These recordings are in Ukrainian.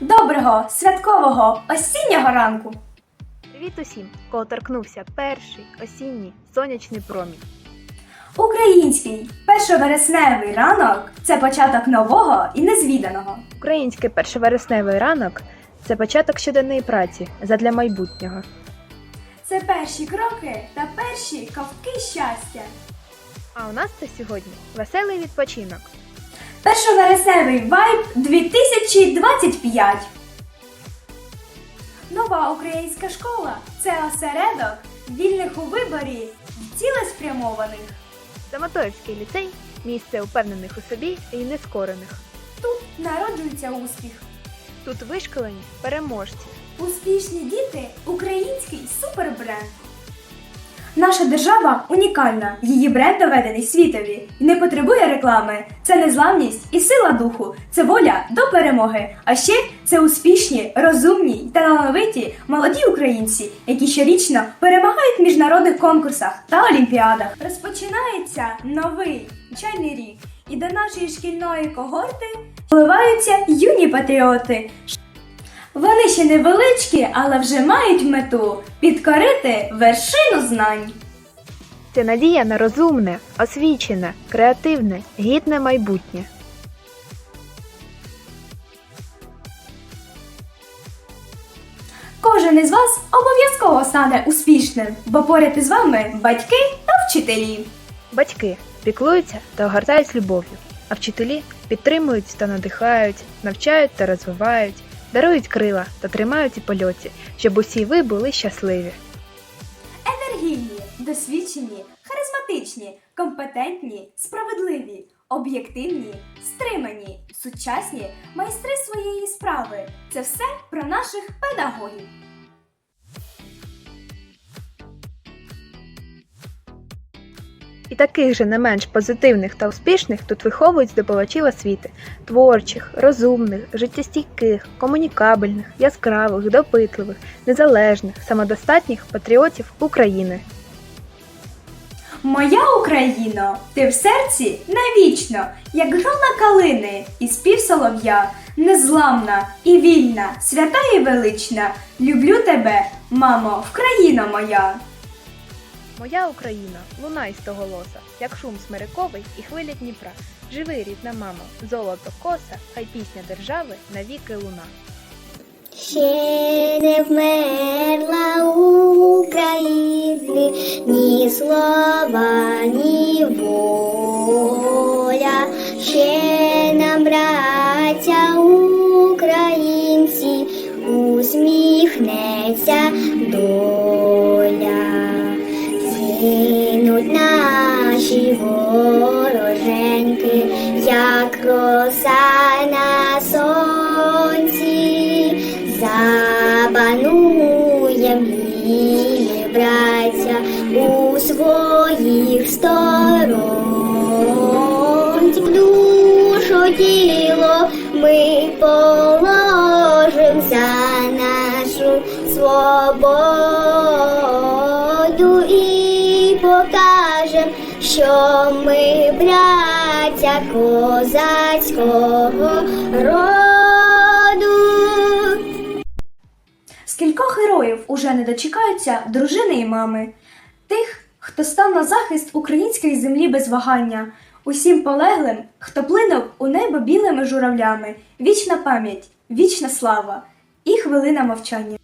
Доброго святкового осіннього ранку! Привіт усім, кого торкнувся перший осінній сонячний промінь. Український першовересневий ранок це початок нового і незвіданого. Український першовересневий ранок це початок щоденної праці задля майбутнього. Це перші кроки та перші ковтки щастя. А у нас це сьогодні веселий відпочинок. Першовересневий вайб 2025. Нова українська школа це осередок вільних у виборі цілеспрямованих. Самотоївський ліцей місце упевнених у собі і нескорених. Тут народжується успіх. Тут вишколені переможці. Успішні діти український супербренд. Наша держава унікальна. Її бренд доведений світові і не потребує реклами. Це незламність і сила духу, це воля до перемоги. А ще це успішні, розумні й талановиті молоді українці, які щорічно перемагають в міжнародних конкурсах та олімпіадах. Розпочинається новий навчальний рік, і до нашої шкільної когорти вливаються юні патріоти. Вони ще невеличкі, але вже мають мету підкорити вершину знань. Це надія на розумне, освічене, креативне, гідне майбутнє. Кожен із вас обов'язково стане успішним, бо поряд із вами батьки та вчителі. Батьки піклуються та огортають любов'ю, а вчителі підтримують та надихають, навчають та розвивають, дарують крила та тримають у польоті, щоб усі ви були щасливі. Енергійні, досвідчені, харизматичні, компетентні, справедливі, об'єктивні, стримані, сучасні, майстри своєї справи. Це все про наших педагогів. І таких же не менш позитивних та успішних тут виховують здобувачів освіти творчих, розумних, життєстійких, комунікабельних, яскравих, допитливих, незалежних, самодостатніх патріотів України. Моя Україно, ти в серці навічно, як грона калини і спів солов'я, незламна і вільна, свята і велична. Люблю тебе, мамо, Вкраїна моя. Моя Україна, лунай стоголоса, як шум смириковий і хвиля Дніпра. Живи, рідна мамо, золото коса, хай пісня держави навіки луна. Ще не вмерла України ні слова, ні свободу і покажем, що ми браття козацького роду. Скількох героїв уже не дочекаються дружини і мами, тих, хто став на захист української землі без вагання, усім полеглим, хто плинув у небо білими журавлями, вічна пам'ять, вічна слава і хвилина мовчання.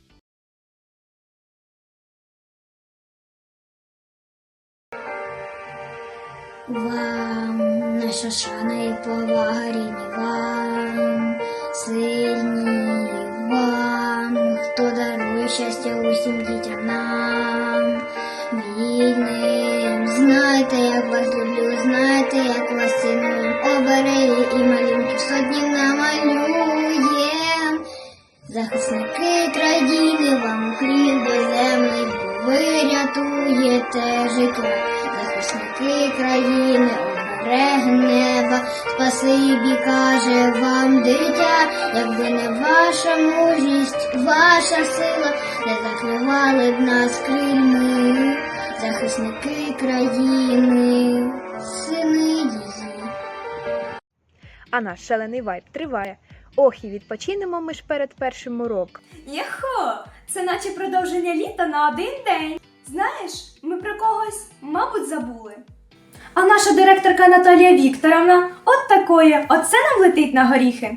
Наша шана і повага вам, сильні вам, хто дарує щастя усім дітям нам, вільним. Знайте, як вас люблю, знайте, як вас ціную, обереги і малюнки сотні намалюєм. Захисники країни вам уклін безземний, бо ви рятуєте життя. Захисники країни, оберег неба, спасибі каже вам дитя, якби не ваша мужність, ваша сила, не закривали б нас крильми, захисники країни, сини її. А наш шалений вайб триває. Ох, і відпочинемо ми ж перед першим уроком. Єхо, це наче продовження літа на один день. Знаєш, ми про когось, мабуть, забули. А наша директорка Наталія Вікторовна, от такої, оце нам летить на горіхи.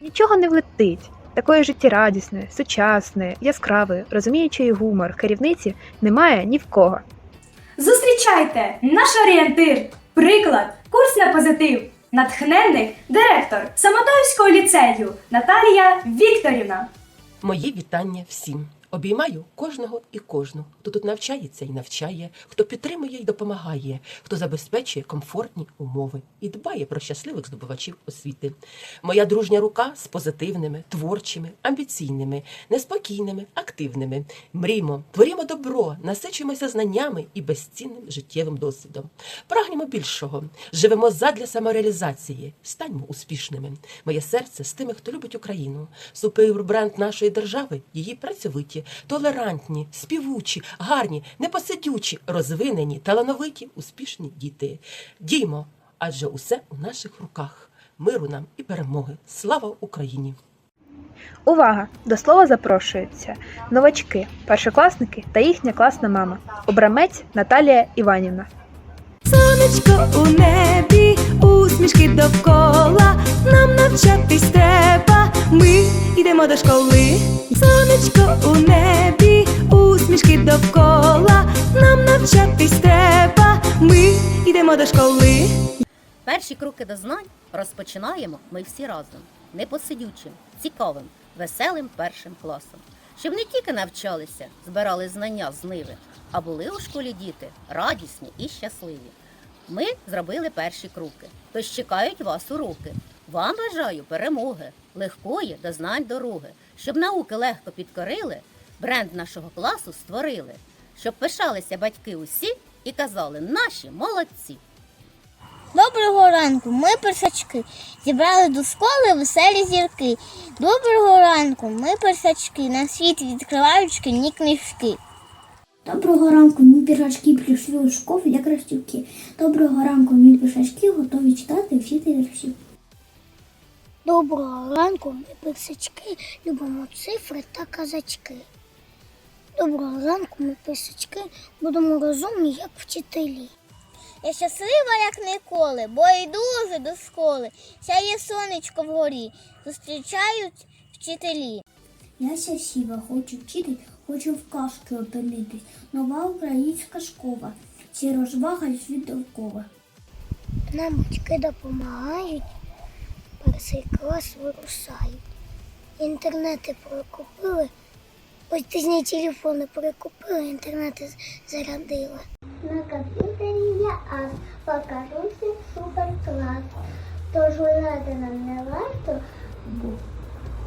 Нічого не влетить. Такої життєрадісної, сучасної, яскравої, розуміючої гумор керівниці немає ні в кого. Зустрічайте наш орієнтир, приклад, курс на позитив, натхненник, директор Самодоївського ліцею Наталія Вікторівна. Мої вітання всім. Обіймаю кожного і кожну, хто тут навчається і навчає, хто підтримує і допомагає, хто забезпечує комфортні умови і дбає про щасливих здобувачів освіти. Моя дружня рука з позитивними, творчими, амбіційними, неспокійними, активними. Мріймо, творімо добро, насичуємося знаннями і безцінним життєвим досвідом. Прагнемо більшого, живемо задля самореалізації, станьмо успішними. Моє серце з тими, хто любить Україну. Супербренд нашої держави, її працьовиті, толерантні, співучі, гарні, непосидючі, розвинені, талановиті, успішні діти. Діймо, адже усе у наших руках. Миру нам і перемоги. Слава Україні! Увага! До слова запрошуються новачки, першокласники та їхня класна мама. Обрамець Наталія Іванівна. Сонечко у небі, усмішки довкола, нам навчатись треба, ми йдемо до школи. Сонечко у небі, усмішки довкола, нам навчатись треба, ми йдемо до школи. Перші кроки до знань розпочинаємо ми всі разом, непосидючим, цікавим, веселим першим класом. Щоб не тільки навчалися, збирали знання з ниви, а були у школі діти радісні і щасливі. Ми зробили перші кроки, тож чекають вас уроки. Вам бажаю перемоги, легкої до знань дороги, щоб науки легко підкорили, бренд нашого класу створили, щоб пишалися батьки усі і казали наші молодці. Доброго ранку, ми персачки. Зібрали до школи веселі зірки. Доброго ранку, ми персачки. На світ відкривають шкільні книжки. Доброго ранку, мій пірашки прийшли у школу як красівки. Доброго ранку, мій пішачки готові читати вчити вірші. Доброго ранку, ми персачки, любимо цифри та казачки. Доброго ранку, ми персачки, будемо розумні, як вчителі. Я щаслива, як ніколи, бо йду вже до школи. Сяє сонечко вгорі, зустрічають вчителі. Я щаслива, хочу вчити, хочу в казки опинитись. Нова українська школа. Всі розвага світ. Нам батьки допомагають, перший клас вирушають. Інтернети прикупили, ось тижні телефони прикупили, інтернети зарядили. На комп'ютері я ас, покажу всім супер клас. Тож гуляти нам не варто,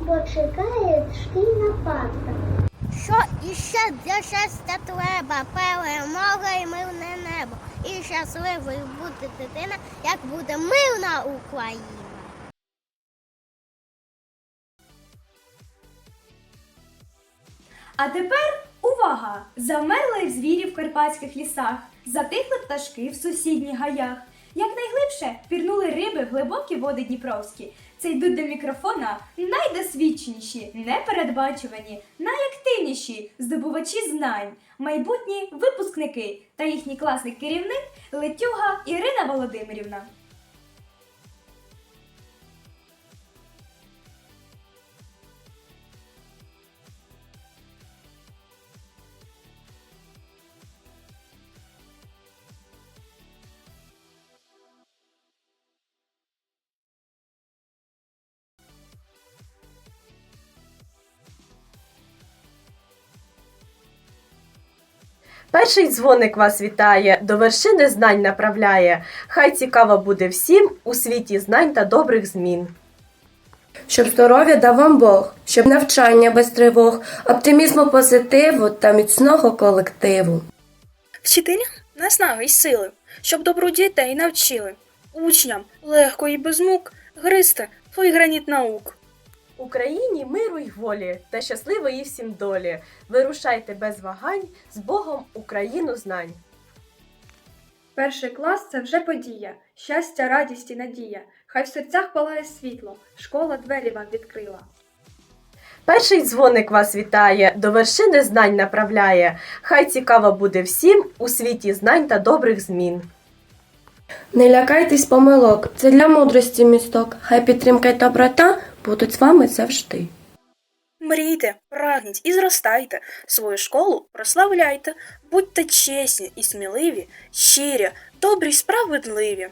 бо чекає шкільна парта. Що іще для щастя треба? Перемога і мирне небо. І щасливою буде дитина, як буде мирна Україна. А тепер увага! Замерли звірі в карпатських лісах, затихли пташки в сусідніх гаях. Якнайглибше пірнули риби в глибокі води Дніпровські. Це йдуть до мікрофона найдосвідченіші, непередбачувані, найактивніші здобувачі знань, майбутні випускники та їхній класний керівник Летюга Ірина Володимирівна. Перший дзвоник вас вітає, до вершини знань направляє. Хай цікаво буде всім у світі знань та добрих змін. Щоб здоров'я дав вам Бог, щоб навчання без тривог, оптимізму, позитиву та міцного колективу. Вчителям наснаги й сили, щоб добру дітей навчили, учням легко і без мук гристи твій граніт наук. Україні миру й волі та щасливої всім долі. Вирушайте без вагань з Богом Україну знань. Перший клас це вже подія, щастя, радість і надія. Хай в серцях палає світло, школа двері вам відкрила. Перший дзвоник вас вітає, до вершини знань направляє. Хай цікаво буде всім у світі знань та добрих змін. Не лякайтесь помилок, це для мудрості місток. Хай підтримка й доброта будуть з вами завжди. Мрійте, прагніть і зростайте, свою школу прославляйте, будьте чесні і сміливі, щирі, добрі й справедливі.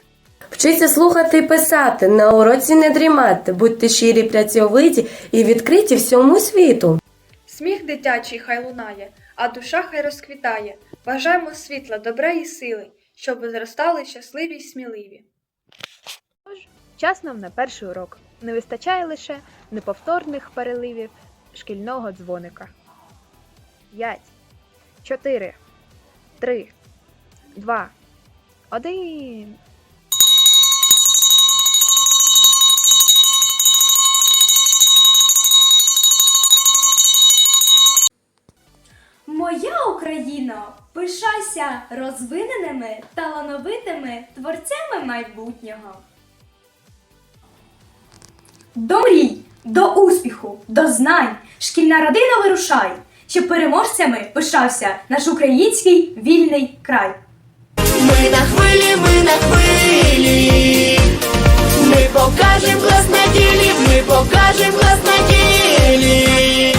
Вчіться слухати і писати, на уроці не дрімати, будьте щирі, працьовиті і відкриті всьому світу. Сміх дитячий хай лунає, а душа хай розквітає. Бажаємо світла, добра і сили, щоб ви зростали щасливі й сміливі. Час нам на перший урок. Не вистачає лише неповторних переливів шкільного дзвоника. П'ять, чотири, три, два, один. Моя Україно, пишайся розвиненими, талановитими творцями майбутнього. До мрій, до успіху, до знань шкільна родина вирушай, щоб переможцями пишався наш український вільний край. Ми на хвилі, ми на хвилі. Ми покажем клас на ділі, ми покажем клас на ділі.